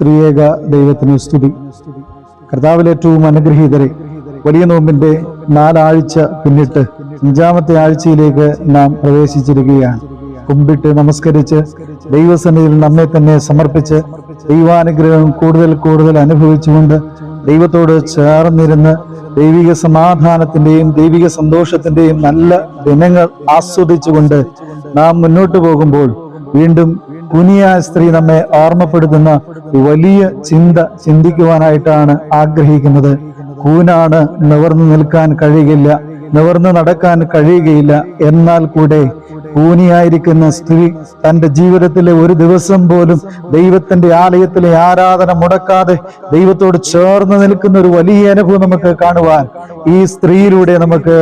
ത്രിയേക ദൈവത്തിന് സ്തുതി. കർത്താവിൽ ഏറ്റവും അനുഗ്രഹീതരെ വലിയ നോമ്പിന്റെ നാലാഴ്ച പിന്നിട്ട് അഞ്ചാമത്തെ ആഴ്ചയിലേക്ക് നാം പ്രവേശിച്ചിരിക്കുകയാണ്. കുമ്പിട്ട് നമസ്കരിച്ച് ദൈവസന്നിധിയിൽ നമ്മെ തന്നെ സമർപ്പിച്ച് ദൈവാനുഗ്രഹം കൂടുതൽ കൂടുതൽ അനുഭവിച്ചുകൊണ്ട് ദൈവത്തോട് ചേർന്നിരുന്ന് ദൈവിക സമാധാനത്തിന്റെയും ദൈവിക സന്തോഷത്തിന്റെയും നല്ല ദിനങ്ങൾ ആസ്വദിച്ചുകൊണ്ട് നാം മുന്നോട്ട് പോകുമ്പോൾ വീണ്ടും കുനിയ സ്ത്രീ നമ്മെ ഓർമ്മപ്പെടുത്തുന്ന വലിയ ചിന്ത ചിന്തിക്കുവാനായിട്ടാണ് ആഗ്രഹിക്കുന്നത്. കൂനാണ് നിവർന്നു നിൽക്കാൻ കഴിയില്ല നിവർന്നു നടക്കാൻ കഴിയുകയില്ല. എന്നാൽ കൂടെ കൂനിയായിരിക്കുന്ന സ്ത്രീ തന്റെ ജീവിതത്തിലെ ഒരു ദിവസം പോലും ദൈവത്തിന്റെ ആലയത്തിലെ ആരാധന മുടക്കാതെ ദൈവത്തോട് ചേർന്ന് നിൽക്കുന്ന ഒരു വലിയ അനുഭവം നമുക്ക് കാണുവാൻ ഈ സ്ത്രീയിലൂടെ നമുക്ക്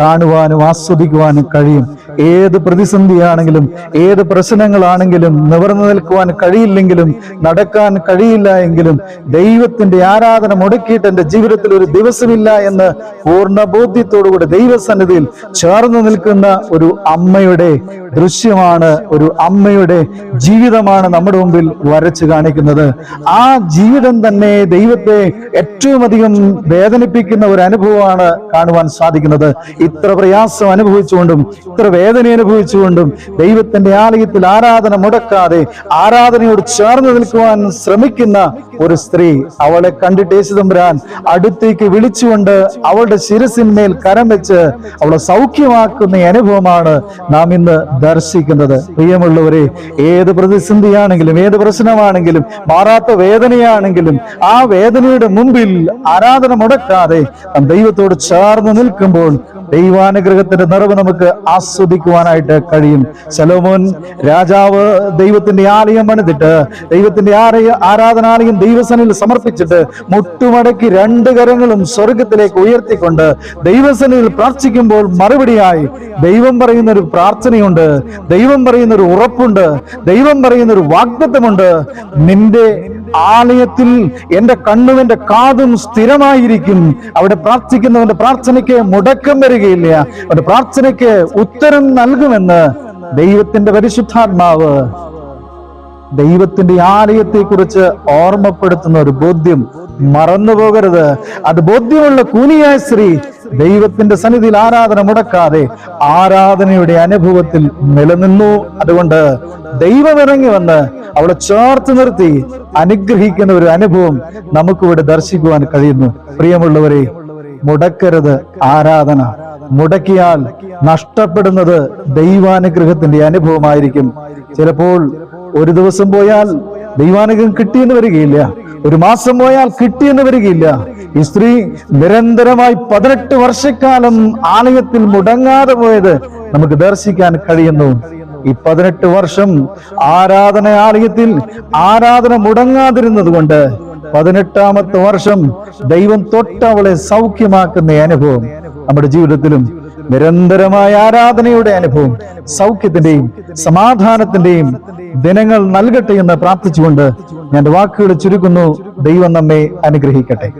കാണുവാനും ആസ്വദിക്കുവാനും കഴിയും. ഏത് പ്രതിസന്ധിയാണെങ്കിലും ഏത് പ്രശ്നങ്ങളാണെങ്കിലും നിവർന്നു നിൽക്കുവാൻ കഴിയില്ലെങ്കിലും നടക്കാൻ കഴിയില്ല എങ്കിലും ദൈവത്തിന്റെ ആരാധന മുടക്കിയിട്ട് എന്റെ ജീവിതത്തിൽ ഒരു ദിവസമില്ല എന്ന് പൂർണ ബോധ്യത്തോടുകൂടി ദൈവസന്നിധിയിൽ ചേർന്ന് നിൽക്കുന്ന ഒരു അമ്മയുടെ ദൃശ്യമാണ് ഒരു അമ്മയുടെ ജീവിതമാണ് നമ്മുടെ മുമ്പിൽ വരച്ചു കാണിക്കുന്നത്. ആ ജീവിതം തന്നെ ദൈവത്തെ ഏറ്റവും അധികം വേദനിപ്പിക്കുന്ന ഒരു അനുഭവമാണ് കാണുവാൻ സാധിക്കുന്നത്. ഇത്ര പ്രയാസം അനുഭവിച്ചുകൊണ്ടും ഇത്ര വേദന അനുഭവിച്ചുകൊണ്ടും ദൈവത്തിന്റെ ആലയത്തിൽ ആരാധന മുടക്കാതെ ആരാധനയോട് ചേർന്ന് നിൽക്കുവാൻ ശ്രമിക്കുന്ന ഒരു സ്ത്രീ അവളെ കണ്ടിട്ട് യേശുദമ്പുരാൻ അടുത്തേക്ക് വിളിച്ചുകൊണ്ട് അവളുടെ ശിരസിന്മേൽ കരം വെച്ച് അവളെ സൗഖ്യമാക്കുന്ന അനുഭവമാണ് നാം ഇന്ന് ദർശിക്കുന്നത്. പ്രിയമുള്ളവരെ ഏത് പ്രതിസന്ധിയാണെങ്കിലും ഏത് പ്രശ്നമാണെങ്കിലും മാറാത്ത വേദനയാണെങ്കിലും ആ വേദനയുടെ മുമ്പിൽ ആരാധന മുടക്കാതെ നാം ദൈവത്തോട് ചേർന്ന് നിൽക്കുമ്പോൾ ദൈവാനുഗ്രഹത്തിന്റെ നിറവ് നമുക്ക് ആസ്വദിക്കുവാനായിട്ട് കഴിയും. സലോമോൻ രാജാവ് ദൈവത്തിന്റെ ആലയം പണിതിട്ട് ദൈവത്തിന്റെ ആലയ ആരാധനാലയം ദൈവസനിൽ സമർപ്പിച്ചിട്ട് മുട്ടുമടക്കി രണ്ട് കരങ്ങളും സ്വർഗത്തിലേക്ക് ഉയർത്തിക്കൊണ്ട് ദൈവസനിൽ പ്രാർത്ഥിക്കുമ്പോൾ മറുപടിയായി ദൈവം പറയുന്ന ഒരു പ്രാർത്ഥനയുണ്ട് ദൈവം പറയുന്ന ഒരു ഉറപ്പുണ്ട് ദൈവം പറയുന്ന ഒരു വാഗ്ദത്തമുണ്ട്. നിന്റെ ആലയത്തിൽ എന്റെ കണ്ണും എന്റെ കാതും സ്ഥിരമായിരിക്കും. അവിടെ പ്രാർത്ഥിക്കുന്നവന്റെ പ്രാർത്ഥനയ്ക്ക് മുടക്കം വരികയില്ല. അവന്റെ പ്രാർത്ഥനയ്ക്ക് ഉത്തരം നൽകുമെന്ന് ദൈവത്തിന്റെ പരിശുദ്ധാത്മാവ് ദൈവത്തിന്റെ ആലയത്തെ കുറിച്ച് ഓർമ്മപ്പെടുത്തുന്ന ഒരു ബോധ്യം മറന്നു പോകരുത് അത് ബോധ്യമുള്ള കൂലിയായ സ്ത്രീ ദൈവത്തിന്റെ സന്നിധിയിൽ ആരാധന മുടക്കാതെ ആരാധനയുടെ അനുഭവത്തിൽ നിലനിന്നു. അതുകൊണ്ട് ദൈവം ഇറങ്ങി വന്ന് അവളെ ചേർത്ത് നിർത്തി അനുഗ്രഹിക്കുന്ന ഒരു അനുഭവം നമുക്കിവിടെ ദർശിക്കുവാൻ കഴിയുന്നു. പ്രിയമുള്ളവരെ മുടക്കരുത് ആരാധന. മുടക്കിയാൽ നഷ്ടപ്പെടുന്നത് ദൈവാനുഗ്രഹത്തിന്റെ അനുഭവമായിരിക്കും. ചിലപ്പോൾ ഒരു ദിവസം പോയാൽ ദൈവാനുഗ്രഹം കിട്ടിയെന്ന് വരികയില്ല. ഒരു മാസം പോയാൽ കിട്ടിയെന്ന് വരികയില്ല. ഈ സ്ത്രീ നിരന്തരമായി പതിനെട്ട് വർഷക്കാലം ആലയത്തിൽ മുടങ്ങാതെ പോയത് നമുക്ക് ദർശിക്കാൻ കഴിയുന്നു. ഈ പതിനെട്ട് വർഷം ആരാധന ആലയത്തിൽ ആരാധന മുടങ്ങാതിരുന്നത് കൊണ്ട് പതിനെട്ടാമത്തെ വർഷം ദൈവം തൊട്ട് അവളെ സൗഖ്യമാക്കുന്ന അനുഭവം നമ്മുടെ ജീവിതത്തിലും നിരന്തരമായ ആരാധനയുടെ അനുഭവം സൗഖ്യത്തിന്റെയും സമാധാനത്തിന്റെയും ദിനങ്ങൾ നൽകട്ടെ എന്ന് പ്രാർത്ഥിച്ചുകൊണ്ട് ഞാൻ വാക്കുകൾ ചുരുക്കുന്നു. ദൈവം നമ്മെ അനുഗ്രഹിക്കട്ടെ.